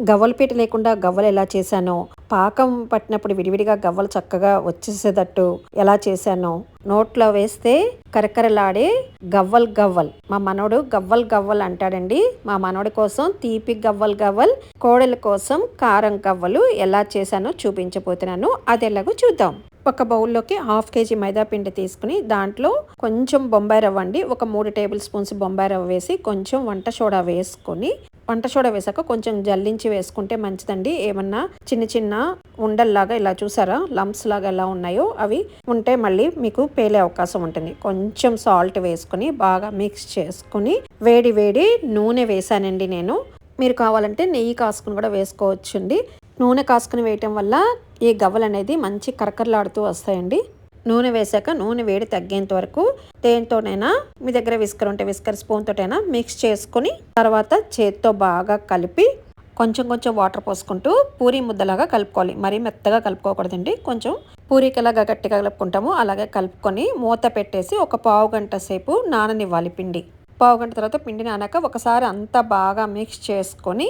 గవ్వలపీట లేకుండా గవ్వలు ఎలా చేశానో పాకం పట్టినప్పుడు విడివిడిగా గవ్వలు చక్కగా వచ్చేసేటట్టు ఎలా చేశానో నోట్లో వేస్తే కరకరలాడే గవ్వల్ గవ్వల్. మా మనవడు గవ్వల్ గవ్వల్ అంటాడండి. మా మనవడి కోసం తీపి గవ్వల్ గవ్వల్ కోడల కోసం కారం గవ్వలు ఎలా చేశానో చూపించబోతున్నాను. అది ఎలాగో చూద్దాం. ఒక బౌల్లోకి హాఫ్ కేజీ మైదా పిండి తీసుకుని దాంట్లో కొంచెం బొంబాయి రవ్వ అండి. ఒక మూడు టేబుల్ స్పూన్స్ బొంబాయి రవ్వ వేసి కొంచెం వంట సోడా వేసుకొని వంట సోడా వేసాక కొంచెం జల్లించి వేసుకుంటే మంచిదండి. ఏమన్నా చిన్న చిన్న ఉండల్లాగా ఇలా చూసారా? లంప్స్ లాగా ఎలా ఉన్నాయో అవి ఉంటే మళ్ళీ మీకు పేలే అవకాశం ఉంటుంది. కొంచెం సాల్ట్ వేసుకుని బాగా మిక్స్ చేసుకుని వేడి వేడి నూనె వేసానండి నేను. మీరు కావాలంటే నెయ్యి కాసుకుని కూడా వేసుకోవచ్చండి. నూనె కాసుకుని వేయటం వల్ల ఈ గవ్వలు అనేది మంచి కరకరలాడుతూ వస్తాయండి. నూనె వేసాక నూనె వేడి తగ్గేంత వరకు దేనితోనైనా మీ దగ్గర విస్కర్ ఉంటే విస్కర్ స్పూన్ తోటైనా మిక్స్ చేసుకుని తర్వాత చేత్తో బాగా కలిపి కొంచెం కొంచెం వాటర్ పోసుకుంటూ పూరి ముద్దలాగా కలుపుకోవాలి. మరీ మెత్తగా కలుపుకోకూడదండి. కొంచెం పూరికి ఎలాగా గట్టిగా కలుపుకుంటామో. అలాగే కలుపుకొని మూత పెట్టేసి ఒక పావు గంట సేపు నాననివ్వాలి పిండి. పావు గంట తర్వాత పిండి నానాక ఒకసారి అంతా బాగా మిక్స్ చేసుకొని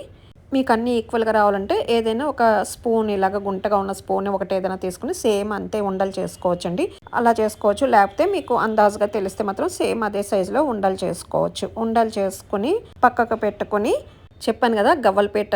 మీకు అన్నీ ఈక్వల్గా రావాలంటే ఏదైనా ఒక స్పూన్ ఇలాగ గుంటగా ఉన్న స్పూన్ ఒకటి ఏదైనా తీసుకుని సేమ్ అంతే ఉండలు చేసుకోవచ్చండి. అలా చేసుకోవచ్చు. లేకపోతే మీకు అందాజుగా తెలిస్తే మాత్రం సేమ్ అదే సైజులో ఉండలు చేసుకోవచ్చు. ఉండలు చేసుకుని పక్కకు పెట్టుకొని చెప్పాను కదా గవ్వలపేట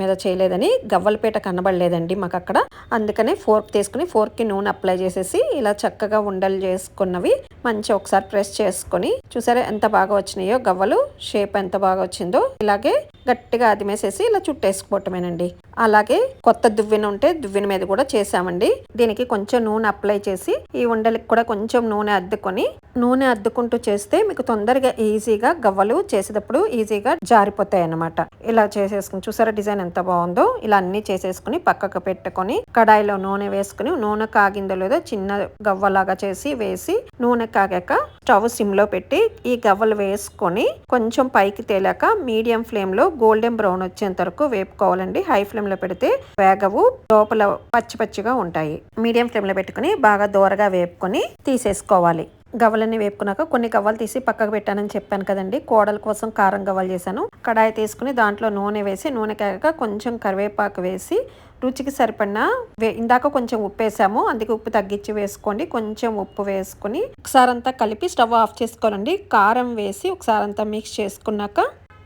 మీద చేయలేదని. గవ్వలపేట కనబడలేదండి మాకు అక్కడ. అందుకనే ఫోర్క్ తీసుకుని ఫోర్క్కి నూనె అప్లై చేసేసి ఇలా చక్కగా ఉండలు చేసుకున్నవి మంచి ఒకసారి ప్రెస్ చేసుకొని చూసారా ఎంత బాగా వచ్చినాయో గవ్వలు షేప్ ఎంత బాగా వచ్చిందో. ఇలాగే గట్టిగా అదిమేసేసి ఇలా చుట్టేసుకోవటమేనండి. అలాగే కొత్త దువ్వెన ఉంటే దువ్వెన మీద కూడా చేసామండి దీనికి కొంచెం నూనె అప్లై చేసి ఈ ఉండలకి కూడా కొంచెం నూనె అద్దుకొని నూనె అద్దుకుంటూ చేస్తే మీకు తొందరగా ఈజీగా గవ్వలు చేసేటప్పుడు ఈజీగా జారిపోతాయి అన్నమాట ఇలా చేసేసుకుని చూసారా డిజైన్ ఎంత బాగుందో. ఇలా అన్ని చేసేసుకుని పక్కకు పెట్టుకొని కడాయిలో నూనె వేసుకుని నూనె కాగిందో లేదో చిన్న గవ్వలాగా చేసి వేసి నూనె కాగాక స్టవ్ సిమ్లో పెట్టి ఈ గవ్వలు వేసుకొని కొంచెం పైకి తేలాక మీడియం ఫ్లేమ్లో గోల్డెన్ బ్రౌన్ వచ్చేంత వరకు వేపుకోవాలండి. హై ఫ్లేమ్లో పెడితే వేగవు లోపల పచ్చి పచ్చిగా ఉంటాయి. మీడియం ఫ్లేమ్లో పెట్టుకుని బాగా దూరగా వేపుకొని తీసేసుకోవాలి. గవ్వలన్నీ వేపుకున్నాక కొన్ని గవ్వలు తీసి పక్కకు పెట్టానని చెప్పాను కదండి. కోడల కోసం కారం గవ్వలు చేశాను. కడాయి తీసుకుని దాంట్లో నూనె వేసి నూనె కాక కొంచెం కరివేపాకు వేసి రుచికి సరిపడిన వే ఇందాక కొంచెం ఉప్పు వేసాము. అందుకే ఉప్పు తగ్గించి వేసుకోండి. కొంచెం ఉప్పు వేసుకుని ఒకసారి అంతా కలిపి స్టవ్ ఆఫ్ చేసుకోవాలండి. కారం వేసి ఒకసారి అంతా మిక్స్ చేసుకున్నాక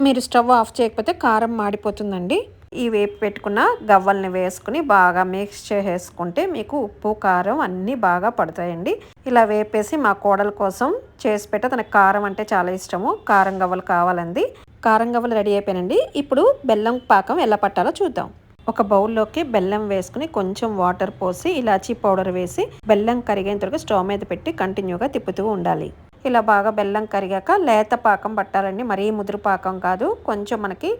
మీరు స్టవ్ ఆఫ్ చేయకపోతే కారం మాడిపోతుందండి. ఈ వేపు పెట్టుకున్న గవ్వల్ని వేసుకుని బాగా మిక్స్ చేసేసుకుంటే మీకు ఉప్పు కారం అన్నీ బాగా పడతాయండి. ఇలా వేపేసి మా కోడల కోసం చేసి పెట్ట తనకు కారం అంటే చాలా ఇష్టము. కారం గవ్వలు కావాలండి. కారం గవ్వలు రెడీ అయిపోయినండి ఇప్పుడు బెల్లం పాకం ఎలా పట్టాలో చూద్దాం. ఒక బౌల్లోకి బెల్లం వేసుకుని కొంచెం వాటర్ పోసి ఇలాచీ పౌడర్ వేసి బెల్లం కరిగేంత వరకు స్టవ్ మీద పెట్టి కంటిన్యూగా తిప్పుతూ ఉండాలి. ఇలా బాగా బెల్లం కరిగాక లేత పాకం పట్టాలండి. మరీ ముదురు పాకం కాదు. కొంచెం మనకి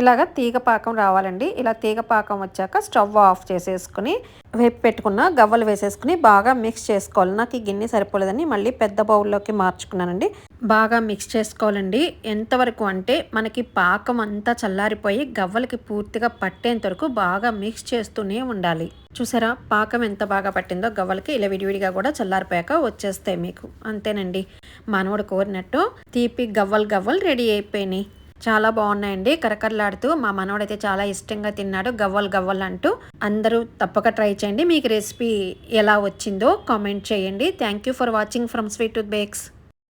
ఇలాగ తీగ పాకం రావాలండి. ఇలా తీగ పాకం వచ్చాక స్టవ్ ఆఫ్ చేసేసుకుని వేపు పెట్టుకున్న గవ్వలు వేసేసుకుని బాగా మిక్స్ చేసుకోవాలి. నాకు ఈ గిన్నె సరిపోలేదని మళ్ళీ పెద్ద బౌల్లోకి మార్చుకున్నానండి. బాగా మిక్స్ చేసుకోవాలండి. ఎంతవరకు అంటే మనకి పాకం అంతా చల్లారిపోయి గవ్వలకి పూర్తిగా పట్టేంత వరకు బాగా మిక్స్ చేస్తూనే ఉండాలి. చూసారా? పాకం ఎంత బాగా పట్టిందో గవ్వలకి ఇలా విడివిడిగా కూడా చల్లారిపోయాక వచ్చేస్తాయి మీకు. అంతేనండి. మనవడు కోరినట్టు తీపి గవ్వలు గవ్వలు రెడీ అయిపోయినాయి. చాలా బాగున్నాయండి. కరకరలాడుతూ మా మనవడైతే చాలా ఇష్టంగా తిన్నాడు. గవ్వలు గవ్వలు అంటూ అందరూ తప్పక ట్రై చేయండి. మీకు రెసిపీ ఎలా వచ్చిందో కామెంట్ చేయండి. Thank you for watching from sweet tooth bakes